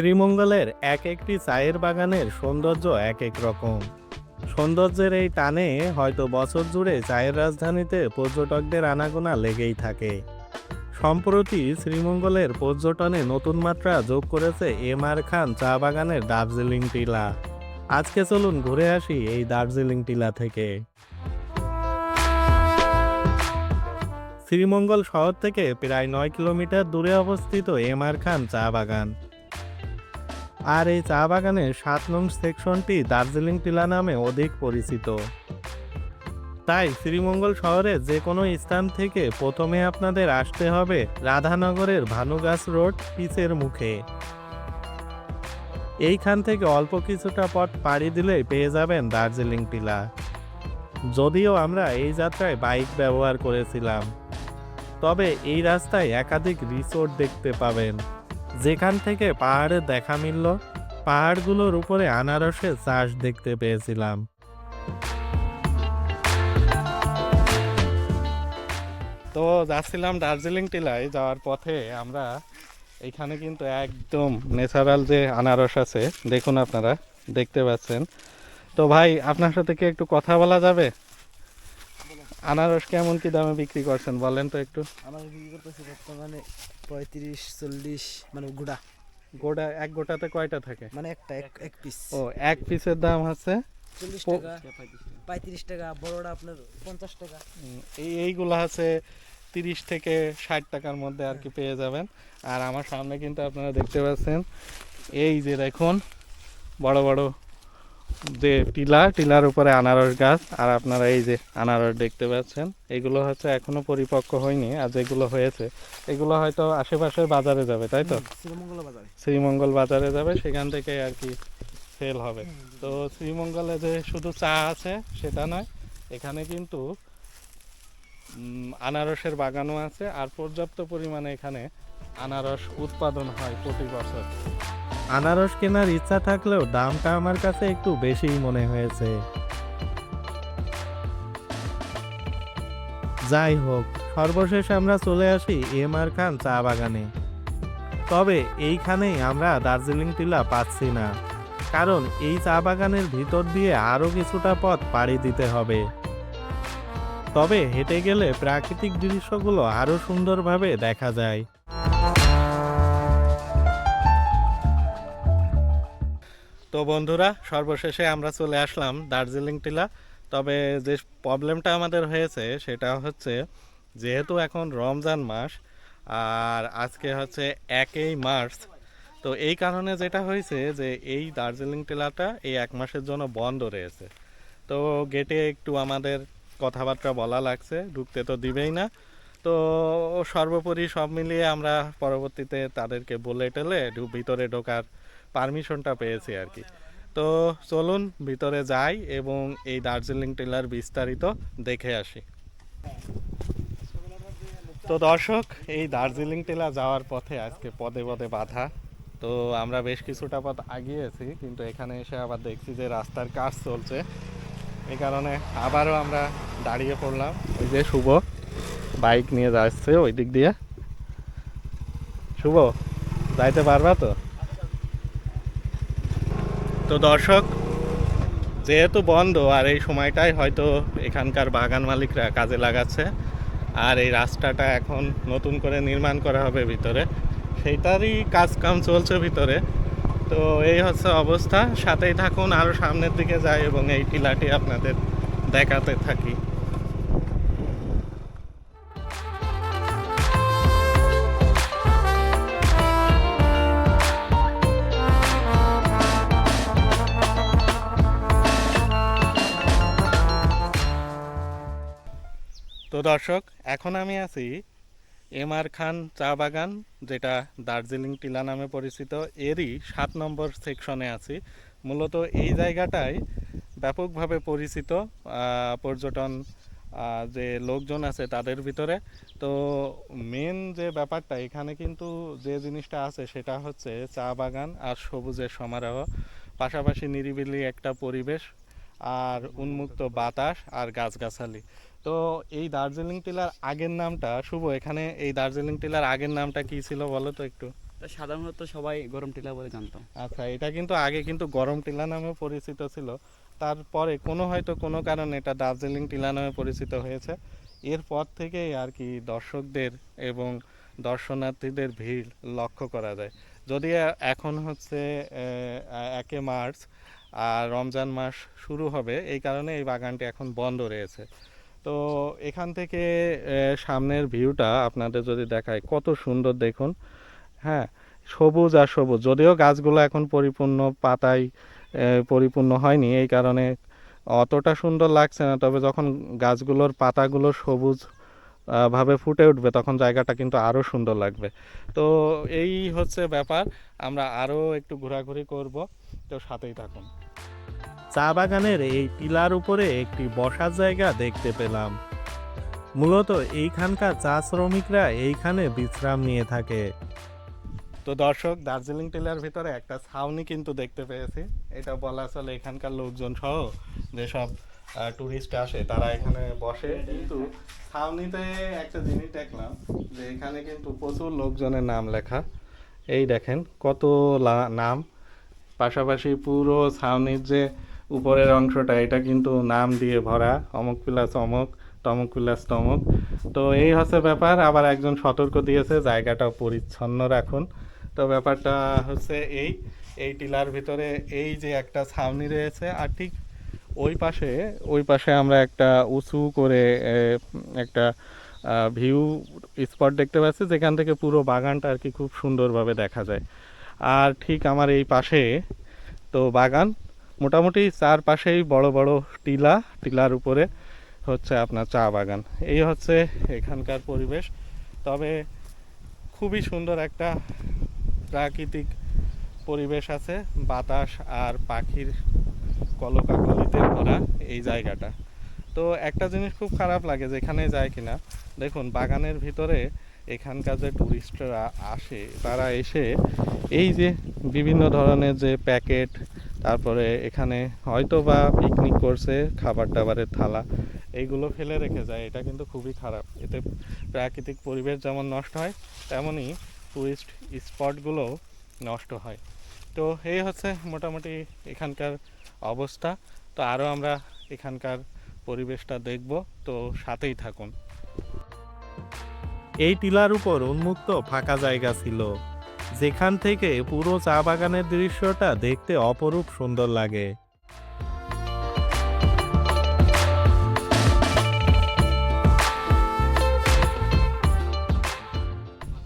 শ্রীমঙ্গলের এক একটি চায়ের বাগানের সৌন্দর্য এক এক রকম। সৌন্দর্যের এই টানে হয়তো বছর জুড়ে চায়ের রাজধানীতে পর্যটকদের আনাগোনা লেগেই থাকে। সম্প্রতি শ্রীমঙ্গলের পর্যটনে নতুন মাত্রা যোগ করেছে এম আর খান চা বাগানের দার্জিলিং টিলা। আজকে চলুন ঘুরে আসি এই দার্জিলিং টিলা থেকে। শ্রীমঙ্গল শহর থেকে প্রায় নয় কিলোমিটার দূরে অবস্থিত এম আর খান চা বাগান। আর এই চা বাগানের সাত নং সেকশনটি দার্জিলিং টিলা নামে অধিক পরিচিত। তাই শ্রীমঙ্গল শহরে যে কোনো স্থান থেকে প্রথমে আপনাদের আসতে হবে রাধানগরের ভানুগাছ রোড পিচের মুখে। এইখান থেকে অল্প কিছুটা পথ পাড়ি দিলেই পেয়ে যাবেন দার্জিলিং টিলা। যদিও আমরা এই যাত্রায় বাইক ব্যবহার করেছিলাম, তবে এই রাস্তায় একাধিক রিসোর্ট দেখতে পাবেন। যেখান থেকে পাহাড়ের দেখা মিলল, পাহাড়গুলোর উপরে আনারসের চাষ দেখতে পেয়েছিলাম। তো যাচ্ছিলাম দার্জিলিং টিলায়, যাওয়ার পথে আমরা এখানে কিন্তু একদম ন্যাচারাল যে আনারস আছে, দেখুন আপনারা, দেখতে পাচ্ছেন। তো ভাই, আপনার সাথে কি একটু কথা বলা যাবে? আনারস কেমন কি দামে বিক্রি করছেন? বলেন তো একটু। আমার বিক্রি করতেছে বর্তমানে পঁয়ত্রিশ চল্লিশ মানে গুড়া। গোটা এক গোটাতে কয়টা থাকে? মানে একটা এক এক পিস ও এক পিসের দাম হচ্ছে চল্লিশ টাকা পঁয়ত্রিশ টাকা বড়টা আপনার পঞ্চাশ টাকা। এই এইগুলো আছে তিরিশ থেকে ষাট টাকার মধ্যে আর কি পেয়ে যাবেন। আর আমার সামনে কিন্তু আপনারা দেখতে পাচ্ছেন এই যে দেখুন বড় বড় যে টিলা টিলার উপরে আনারস গাছ আর আপনারা এই যে আনারস দেখতে পাচ্ছেন এগুলো হচ্ছে এখনও পরিপক্ক হয়নি আর যেগুলো হয়েছে এগুলো হয়তো আশেপাশের বাজারে যাবে তাই তো? শ্রীমঙ্গল বাজারে। শ্রীমঙ্গল বাজারে যাবে সেখান থেকে আর কি সেল হবে। তো শ্রীমঙ্গলে যে শুধু চা আছে সেটা নয় এখানে কিন্তু আনারসের বাগানও আছে আর পর্যাপ্ত পরিমাণে এখানে আনারস উৎপাদন হয় প্রতি বছর। আনারস কেনার ইচ্ছা থাকলেও দামটা আমার কাছে একটু বেশিই মনে হয়েছে। যাই হোক, সর্বশেষ আমরা চলে আসি এম আর খান চা বাগানে। তবে এইখানেই আমরা দার্জিলিং টিলা পাচ্ছি না, কারণ এই চা বাগানের ভিতর দিয়ে আরও কিছুটা পথ পাড়ি দিতে হবে। তবে হেঁটে গেলে প্রাকৃতিক দৃশ্যগুলো আরও সুন্দরভাবে দেখা যায়। তো বন্ধুরা, সর্বশেষে আমরা চলে আসলাম দার্জিলিং টিলা। তবে যে প্রবলেমটা আমাদের হয়েছে, সেটা হচ্ছে যেহেতু এখন রমজান মাস, আর আজকে হচ্ছে একই মার্চ, তো এই কারণে যেটা হয়েছে যে এই দার্জিলিং টিলাটা এই এক মাসের জন্য বন্ধ রয়েছে। তো গেটে একটু আমাদের কথাবার্তা বলা লাগছে, ঢুকতে তো দিবেই না। তো সর্বোপরি সব মিলিয়ে আমরা পরবর্তীতে তাদেরকে বলে টেলে ভিতরে ঢোকার পারমিশনটা পেয়েছি আর কি। তো চলুন ভিতরে যাই এবং এই দার্জিলিং টেলার বিস্তারিত দেখে আসি। তো দর্শক, এই দার্জিলিং টেলা যাওয়ার পথে আজকে পদে পদে বাধা। তো আমরা বেশ কিছুটা পথ আগিয়েছি, কিন্তু এখানে এসে আবার দেখছি যে রাস্তার কাজ চলছে। এই কারণে আবারও আমরা দাঁড়িয়ে পড়লাম। ওই যে শুভ বাইক নিয়ে যাচ্ছে ওই দিক দিয়ে। শুভ, যাইতে পারবা তো? তো দর্শক, যেহেতু বন্ধ আর এই সময়টাই হয়তো এখানকার বাগান মালিকরা কাজে লাগাচ্ছে, আর এই রাস্তাটা এখন নতুন করে নির্মাণ করা হবে ভিতরে, সেইটারই কাজ কাম চলছে ভিতরে। তো এই হচ্ছে অবস্থা, সাথেই থাকুন আরও সামনের দিকে যাই এবং এই টিলাটি আপনাদের দেখাতে থাকি। তো দর্শক, এখন আমি আছি এম আর খান চা বাগান, যেটা দার্জিলিং টিলা নামে পরিচিত। এরই সাত নম্বর সেকশনে আছি। মূলত এই জায়গাটায় ব্যাপকভাবে পরিচিত পর্যটন যে লোকজন আছে তাদের ভিতরে। তো মেন যে ব্যাপারটা, এখানে কিন্তু যে জিনিসটা আছে সেটা হচ্ছে চা বাগান আর সবুজের সমারোহ। পাশাপাশি নিরিবিলি একটা পরিবেশ আর উন্মুক্ত বাতাস আর গাছগাছালি। তো এই দার্জিলিং টিলার আগের নামটা শুভ এখানে এই দার্জিলিং টিলার আগের নামটা কি ছিল বলো তো একটু? সাধারণত সবাই গরম টিলা বলে জানতো। আচ্ছা এটা কিন্তু আগে কিন্তু গরম টিলা নামে পরিচিত ছিল। তারপরে কোনো হয়তো কোনো কারণে এটা দার্জিলিং টিলা নামে পরিচিত হয়েছে। এরপর থেকেই আর কি দর্শকদের এবং দর্শনার্থীদের ভিড় লক্ষ্য করা যায়। যদি এখন হচ্ছে একে মার্চ আর রমজান মাস শুরু হবে এই কারণে এই বাগানটি এখন বন্ধ রয়েছে। তো এখান থেকে সামনের ভিউটা আপনাদের যদি দেখায় কত সুন্দর দেখুন। হ্যাঁ সবুজ আর সবুজ। যদিও গাছগুলো এখন পরিপূর্ণ পাতায় পরিপূর্ণ হয়নি, এই কারণে অতটা সুন্দর লাগছে না। তবে যখন গাছগুলোর পাতাগুলো সবুজ ভাবে ফুটে উঠবে, তখন জায়গাটা কিন্তু আরও সুন্দর লাগবে। তো এই হচ্ছে ব্যাপার। আমরা আরও একটু ঘোরাঘুরি করব। তো সাথেই থাকুন। চা বাগানের এই টিলার উপরে একটি বসার জায়গা দেখতে পেলাম। মূলত এইখানকার চা শ্রমিকরা এইখানে বিশ্রাম নিয়ে থাকে। তো দর্শক, দার্জিলিং টিলার ভিতরে একটা ছাউনি কিন্তু দেখতে পেয়েছি। এটা বলা চলে এখানকার লোকজন সহ যেসব টুরিস্ট আসে, তারা এখানে বসে। কিন্তু ছাউনিতে একটা জিনিস দেখলাম যে এখানে কিন্তু প্রচুর লোকজনের নাম লেখা। এই দেখেন কত নাম। পাশাপাশি পুরো ছাউনির যে উপরের অংশটা, এটা কিন্তু নাম দিয়ে ভরা, অমুক প্লাস অমুক, তমুক প্লাস তমুক। তো এই হচ্ছে ব্যাপার, আবার একজন সতর্ক দিয়েছে, জায়গাটা পরিচ্ছন্ন রাখুন। তো ব্যাপারটা হচ্ছে এই এই টিলার ভিতরে এই যে একটা ছাউনি রয়েছে, আর ঠিক ওই পাশে ওই পাশে আমরা একটা উঁচু করে একটা ভিউ স্পট দেখতে পাচ্ছি, যেখান থেকে পুরো বাগানটা আর কি খুব সুন্দরভাবে দেখা যায়। আর ঠিক আমার এই পাশে, তো বাগান মোটামুটি চারপাশেই বড় বড় টিলা, টিলার উপরে হচ্ছে আপনার চা বাগান। এই হচ্ছে এখানকার পরিবেশ। তবে খুবই সুন্দর একটা প্রাকৃতিক পরিবেশ আছে, বাতাস আর পাখির কলকাকলিতে ভরা এই জায়গাটা। তো একটা জিনিস খুব খারাপ লাগে যেখানে যায় কিনা। দেখুন, বাগানের ভিতরে এখানকার যে টুরিস্টরা আসে, তারা এসে এই যে বিভিন্ন ধরনের যে প্যাকেট তারপরে এখানে হয়তো বা পিকনিক করছে খাবার টাবারের থালা। এইগুলো ফেলে রেখে যায়, এটা কিন্তু খুবই খারাপ। এতে প্রাকৃতিক পরিবেশ যেমন নষ্ট হয় তেমনই টুরিস্ট স্পটগুলো নষ্ট হয়। তো এই হচ্ছে মোটামুটি এখানকার অবস্থা। তো আরও আমরা এখানকার পরিবেশটা দেখব, তো সাথেই থাকুন। এই টিলার উপর উন্মুক্ত ফাঁকা জায়গা ছিল। যেখান থেকে পুরো চা বাগানের দৃশ্যটা দেখতে অপরূপ সুন্দর লাগে।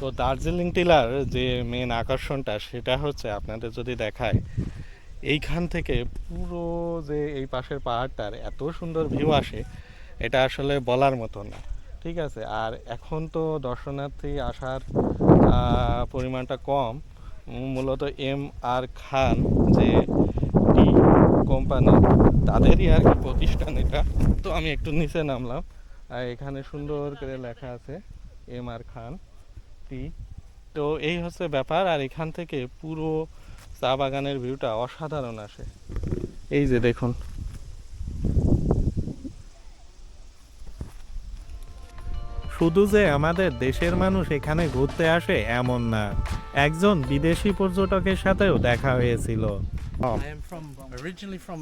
তো দার্জিলিং টিলার যে মেন আকর্ষণটা, সেটা হচ্ছে আপনাদের যদি দেখায়, এইখান থেকে পুরো যে এই পাশের পাহাড়টার এত সুন্দর ভিউ আসে, এটা আসলে বলার মতো না। ঠিক আছে, আর এখন তো দর্শনার্থী আসার পরিমাণটা কম। মূলত এম আর খান যে টি কোম্পানি, তাদেরই আর কি প্রতিষ্ঠান এটা। তো আমি একটু নিচে নামলাম। আর এখানে সুন্দর করে লেখা আছে, এম আর খান টি। তো এই হচ্ছে ব্যাপার, আর এখান থেকে পুরো চা বাগানের ভিউটা অসাধারণ আসে। এই যে দেখুন। শুধু যে আমাদের দেশের মানুষ এখানে ঘুরতে আসে এমন না। একজন বিদেশি পর্যটকের সাথেও দেখা হয়েছিল।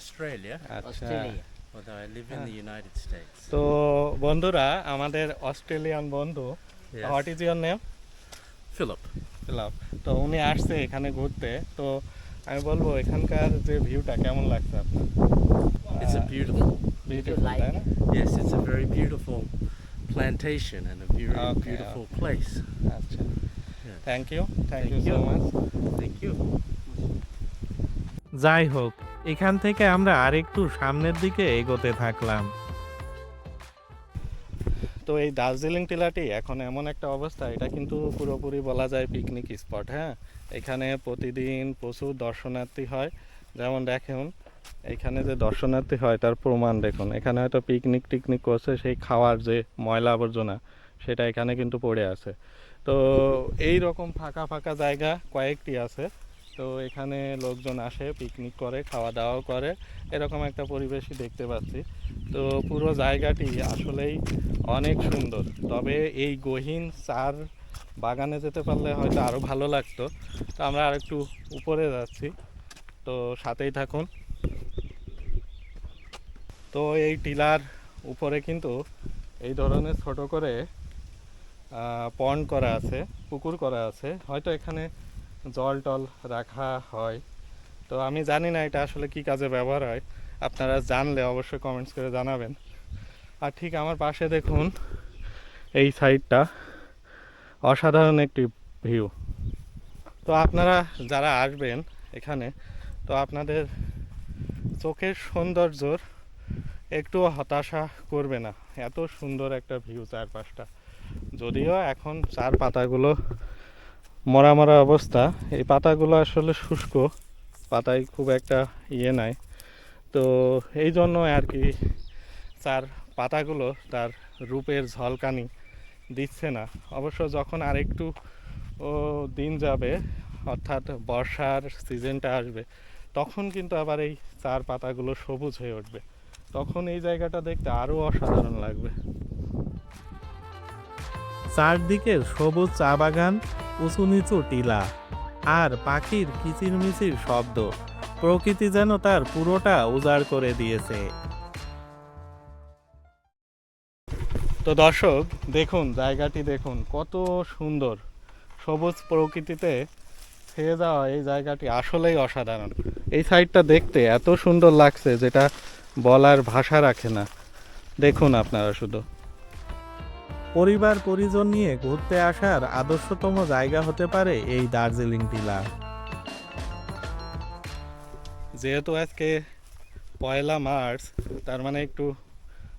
Australia, আচ্ছা। States. তো বন্ধুরা আমাদের অস্ট্রেলিয়ান বন্ধু. What is your name Philip. লাভ তো উনি আসছে এখানে ঘুরতে। তো আমি বলব এখানকার যে ভিউটা কেমন লাগছে আপনার? It's a beautiful. বিউটিফুল তাই না? Yes, it's a very beautiful plantation and a very Okay, beautiful okay. place. আচ্ছা Yeah. Thank you thank you Thank so you. Much Thank you. যাই হোক এখান থেকে আমরা আরেকটু সামনের দিকে এগোতে থাকলাম তো এই দার্জিলিং টিলাটি এখন এমন একটা অবস্থা এটা কিন্তু পুরোপুরি বলা যায় পিকনিক স্পট হ্যাঁ এখানে প্রতিদিন প্রচুর দর্শনার্থী হয় যেমন দেখুন এখানে যে দর্শনার্থী হয়, তার প্রমাণ দেখুন। এখানে হয়তো পিকনিক টিকনিক করছে, সেই খাওয়ার যে ময়লা আবর্জনা, সেটা এখানে কিন্তু পড়ে আছে। তো এই রকম ফাঁকা ফাঁকা জায়গা কয়েকটি আছে। তো এখানে লোকজন আসে পিকনিক করে খাওয়া দাওয়াও করে। এরকম একটা পরিবেশই দেখতে পাচ্ছি। তো পুরো জায়গাটি আসলেই অনেক সুন্দর। তবে এই গহীন চার বাগানে যেতে পারলে হয়তো আরও ভালো লাগতো। তো আমরা আর একটু উপরে যাচ্ছি। তো সাথেই থাকুন। তো এই টিলার উপরে কিন্তু এই ধরনের ছোট করে পন্ড করা আছে, পুকুর করা আছে। হয়তো এখানে জল টল রাখা হয়। তো আমি জানি না এটা আসলে কি কাজে ব্যবহার হয়। আপনারা জানলে অবশ্যই কমেন্টস করে জানাবেন। আর ঠিক আমার পাশে দেখুন, এই সাইডটা অসাধারণ একটি ভিউ তো আপনারা যারা আসবেন এখানে, তো আপনাদের চোখের সৌন্দর্যর একটুও হতাশা করবে না। এত সুন্দর একটা ভিউ চারপাশটা। যদিও এখন চার পাতাগুলো মরা মরা অবস্থা। এই পাতাগুলো আসলে শুষ্ক, পাতায় খুব একটা ইয়ে নাই। তো এই জন্য আর কি চার পাতাগুলো তার রূপের ঝলকানি দিচ্ছে না। অবশ্য যখন আরেকটু দিন যাবে, অর্থাৎ বর্ষার সিজনটা আসবে, তখন কিন্তু আবার এই চার পাতাগুলো সবুজ হয়ে উঠবে। তখন এই জায়গাটা দেখতে আরও অসাধারণ লাগবে। চারদিকে সবুজ চা বাগান উঁচু নিচু টিলা আর পাখির কিচিরমিচির শব্দ। প্রকৃতি যেন তার পুরোটা উজাড় করে দিয়েছে। তো দর্শক দেখুন জায়গাটি দেখুন কত সুন্দর। সবুজ প্রকৃতিতে ছেয়ে যাওয়া এই জায়গাটি আসলেই অসাধারণ। এই সাইডটা দেখতে এত সুন্দর লাগছে যেটা বলার ভাষা রাখে না। দেখুন আপনারা শুধু। পরিবার পরিজন নিয়ে ঘুরতে আসার আদর্শতম জায়গা হতে পারে এই দার্জিলিং টিলা। যেহেতু আজকে পয়লা মার্চ তার মানে একটু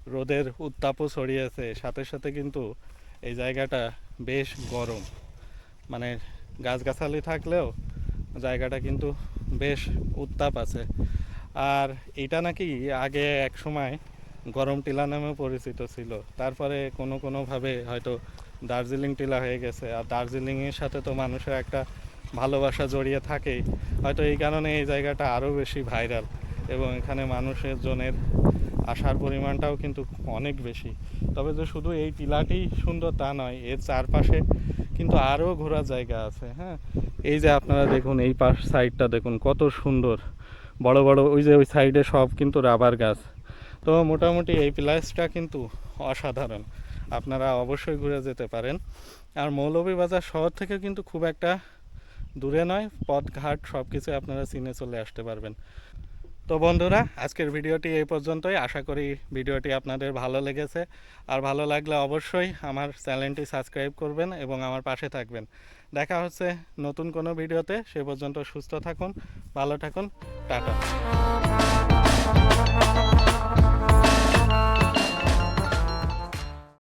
রোদের উত্তাপও ছড়িয়েছে সাথে সাথে কিন্তু এই জায়গাটা বেশ গরম। মানে গাছগাছালি থাকলেও জায়গাটা কিন্তু বেশ উত্তাপ আছে। আর এটা নাকি আগে এক সময় গরম টিলা নামেও পরিচিত ছিল। তারপরে কোনো কোনোভাবে হয়তো দার্জিলিং টিলা হয়ে গেছে। আর দার্জিলিংয়ের সাথে তো মানুষের একটা ভালোবাসা জড়িয়ে থাকেই। হয়তো এই কারণে এই জায়গাটা আরও বেশি ভাইরাল এবং এখানে মানুষের জনের আসার পরিমাণটাও কিন্তু অনেক বেশি। তবে যে শুধু এই টিলাটি সুন্দর তা নয়, এর চারপাশে কিন্তু আরও ঘোরার জায়গা আছে হ্যাঁ? এই যে আপনারা দেখুন, এই পাশ সাইডটা দেখুন, কত সুন্দর। বড় বড় ওই যে ওই সাইডে সব কিন্তু রাবার গাছ। তো মোটামুটি এই প্লেসটা কিন্তু অসাধারণ। আপনারা অবশ্যই ঘুরে যেতে পারেন। আর মৌলভীবাজার শহর থেকে কিন্তু খুব একটা দূরে নয়, পথঘাট সব কিছু আপনারা চিনে চলে আসতে পারবেন। তো বন্ধুরা, আজকের ভিডিওটি এই পর্যন্তই। আশা করি ভিডিওটি আপনাদের ভালো লেগেছে। আর ভালো লাগলে অবশ্যই আমার চ্যানেলটি সাবস্ক্রাইব করবেন এবং আমার পাশে থাকবেন। দেখা হচ্ছে নতুন কোনো ভিডিওতে। সে পর্যন্ত সুস্থ থাকুন, ভালো থাকুন। টাটা।